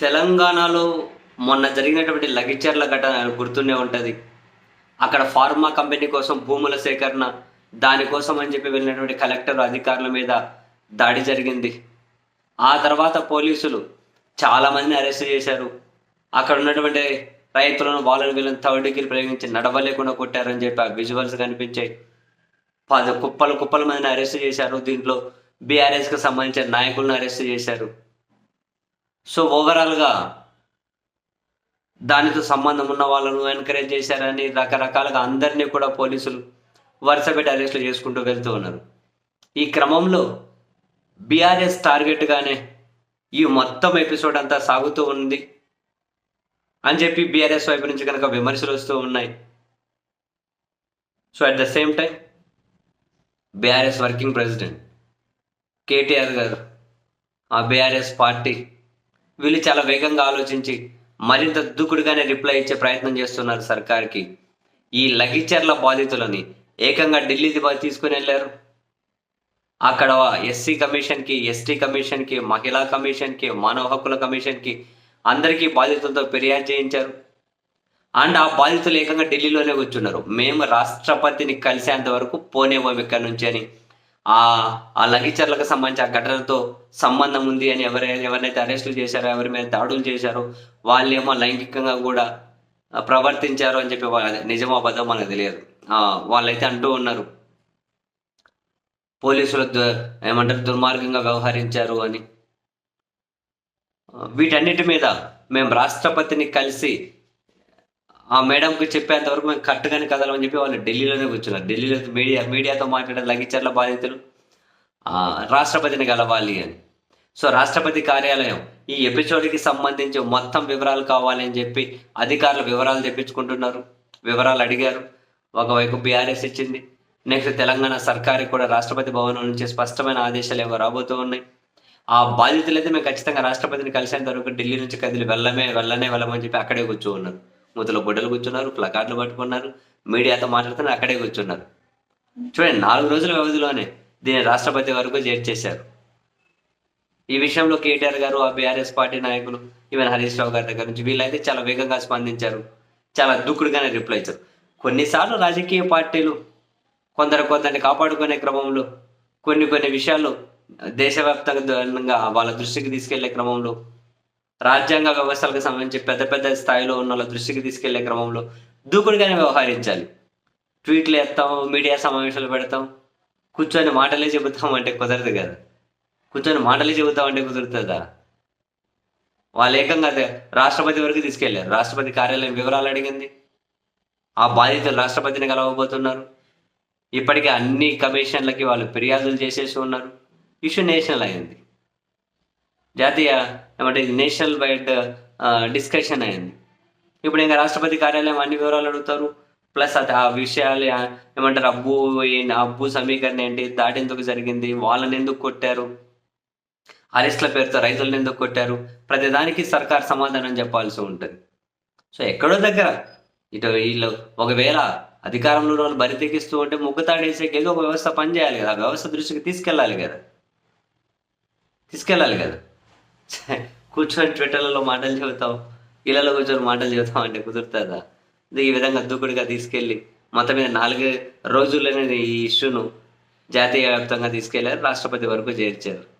తెలంగాణలో మొన్న జరిగినటువంటి లగిచర్ల ఘటన గుర్తుండే ఉంటుంది. అక్కడ ఫార్మా కంపెనీ కోసం భూముల సేకరణ దానికోసం అని చెప్పి వెళ్ళినటువంటి కలెక్టర్ అధికారుల మీద దాడి జరిగింది. ఆ తర్వాత పోలీసులు చాలామందిని అరెస్ట్ చేశారు. అక్కడ ఉన్నటువంటి రైతులను వాళ్ళని వీళ్ళని థర్డ్ డిగ్రీ ప్రయోగించి నడవలేకుండా కొట్టారని చెప్పి ఆ విజువల్స్ కనిపించాయి. పది కుప్పలు కుప్పల మందిని అరెస్ట్ చేశారు. దీంట్లో బీఆర్ఎస్కి సంబంధించిన నాయకులను అరెస్ట్ చేశారు. సో ఓవరాల్గా దానితో సంబంధం ఉన్న వాళ్ళను ఎంకరేజ్ చేశారని రకరకాలుగా అందరినీ కూడా పోలీసులు వరుస పెట్టి అరెస్టులు చేసుకుంటూ వెళ్తూ ఉన్నారు. ఈ క్రమంలో బీఆర్ఎస్ టార్గెట్గానే ఈ మొత్తం ఎపిసోడ్ అంతా సాగుతూ ఉంది అని చెప్పి బీఆర్ఎస్ వైపు నుంచి కనుక విమర్శలు వస్తూ ఉన్నాయి. So at the same time BRS working president KTR గారు ఆ బీఆర్ఎస్ పార్టీ వీళ్ళు చాలా వేగంగా ఆలోచించి మరింత దూకుడుగానే రిప్లై ఇచ్చే ప్రయత్నం చేస్తున్నారు సర్కార్కి. ఈ లగిచర్ల బాధితులని ఏకంగా ఢిల్లీ తీసుకుని వెళ్ళారు. అక్కడ ఎస్సీ కమిషన్కి ఎస్టీ కమిషన్కి మహిళా కమిషన్కి మానవ హక్కుల కమిషన్కి అందరికీ బాధితులతో ఫిర్యాదు చేయించారు. అండ్ ఆ బాధితులు ఏకంగా ఢిల్లీలోనే కూర్చున్నారు. మేము రాష్ట్రపతిని కలిసేంత వరకు పోనేవాం ఇక్కడ నుంచి అని. ఆ ఆ లగిచర్లకు సంబంధించి ఆ ఘటనతో సంబంధం ఉంది అని ఎవరైనా ఎవరినైతే అరెస్టులు చేశారో ఎవరి మీద దాడులు చేశారో వాళ్ళేమో లైంగికంగా కూడా ప్రవర్తించారో ప్రవర్తించారు అని చెప్పి వాళ్ళ నిజమో అబద్ధం మనకు తెలియదు. ఆ, వాళ్ళైతే అంటూ ఉన్నారు. పోలీసులు దు- ఏమంటారు దుర్మార్గంగా వ్యవహరించారు అని. వీటన్నిటి మీద మేము రాష్ట్రపతిని కలిసి ఆ మేడంకి చెప్పేంత వరకు మేము కట్టుగానే కదలమని చెప్పి వాళ్ళు ఢిల్లీలోనే కూర్చున్నారు. ఢిల్లీలో మీడియా మీడియాతో మాట్లాడే లగిచర్ల బాధితులు రాష్ట్రపతిని కలవాలి అని. సో రాష్ట్రపతి కార్యాలయం ఈ ఎపిసోడ్కి సంబంధించి మొత్తం వివరాలు కావాలి అని చెప్పి అధికారులు వివరాలు తెప్పించుకుంటున్నారు. వివరాలు అడిగారు. ఒకవైపు బీఆర్ఎస్ ఇచ్చింది. నెక్స్ట్ తెలంగాణ సర్కార్కి కూడా రాష్ట్రపతి భవనం నుంచి స్పష్టమైన ఆదేశాలు ఏవో రాబోతూ ఉన్నాయి. ఆ బాధితులైతే మేము ఖచ్చితంగా రాష్ట్రపతిని కలిసేంత వరకు ఢిల్లీ నుంచి కదిలి వెళ్ళమే వెళ్ళనే వెళ్ళమని చెప్పి అక్కడే కూర్చో ఉన్నారు. మూతలో గుడ్డలు కూర్చున్నారు ప్లకార్డులు పట్టుకున్నారు మీడియాతో మాట్లాడుతున్నారు అక్కడే కూర్చున్నారు. చూడండి నాలుగు రోజుల వ్యవధిలోనే దీన్ని రాష్ట్రపతి వరకు చేర్చేశారు ఈ విషయంలో కేటీఆర్ గారు ఆ బీఆర్ఎస్ పార్టీ నాయకులు ఈవెన్ హరీష్ రావు గారి దగ్గర నుంచి వీళ్ళైతే చాలా వేగంగా స్పందించారు చాలా దూకుడుగానే రిప్లై ఇచ్చారు. కొన్నిసార్లు రాజకీయ పార్టీలు కొందరు కొందరిని కాపాడుకునే క్రమంలో కొన్ని కొన్ని విషయాలు దేశవ్యాప్తంగా వాళ్ళ దృష్టికి తీసుకెళ్ళే క్రమంలో రాజ్యాంగ వ్యవస్థలకు సంబంధించి పెద్ద పెద్ద స్థాయిలో ఉన్న వాళ్ళ దృష్టికి తీసుకెళ్ళే క్రమంలో దూకుడుగానే వ్యవహరించాలి. ట్వీట్లు వేస్తాం మీడియా సమావేశాలు పెడతాం కూర్చొని మాటలే చెబుతాం అంటే కుదరదు కదా. కూర్చొని మాటలే చెబుతాం అంటే కుదురుతుందా? వాళ్ళు ఏకంగా అదే రాష్ట్రపతి వరకు తీసుకెళ్ళారు. రాష్ట్రపతి కార్యాలయం వివరాలు అడిగింది. ఆ బాధితులు రాష్ట్రపతిని కలవబోతున్నారు. ఇప్పటికే అన్ని కమిషన్లకి వాళ్ళు ఫిర్యాదులు చేసేసి ఉన్నారు. ఇష్యూ నేషనల్ అయింది. జాతీయ ఏమంటే నేషనల్ వైడ్ డిస్కషన్ అయింది. ఇప్పుడు ఇంకా రాష్ట్రపతి కార్యాలయం అన్ని వివరాలు అడుగుతారు. ప్లస్ అది ఆ విషయాలు ఏమంటారు అబ్బు అబ్బు సమీకరణ ఏంటి దాడి ఎందుకు జరిగింది వాళ్ళని ఎందుకు కొట్టారు? అరెస్ట్ల పేరుతో రైతులను ఎందుకు కొట్టారు? ప్రతిదానికి సర్కార్ సమాధానం చెప్పాల్సి ఉంటుంది. సో ఎక్కడో దగ్గర ఇటు వీళ్ళు ఒకవేళ అధికారంలో వాళ్ళు బరితెక్కిస్తూ ఉంటే ముగ్గుతాడేసేకి ఏదో ఒక వ్యవస్థ పనిచేయాలి కదా. ఆ వ్యవస్థ దృష్టికి తీసుకెళ్ళాలి కదా. తీసుకెళ్ళాలి కదా. కూర్చొని ట్విట్టర్లలో మాటలు చెబుతాం ఇళ్ళలో కూర్చొని మాటలు చెబుతాం అంటే కుదురుతుందా? ఈ విధంగా దూకుడుగా తీసుకెళ్ళి మొత్తం మీద నాలుగు రోజుల్లోనే ఈ ఇష్యూను జాతీయ వ్యాప్తంగా తీసుకెళ్ళారు రాష్ట్రపతి వరకు చేర్చారు.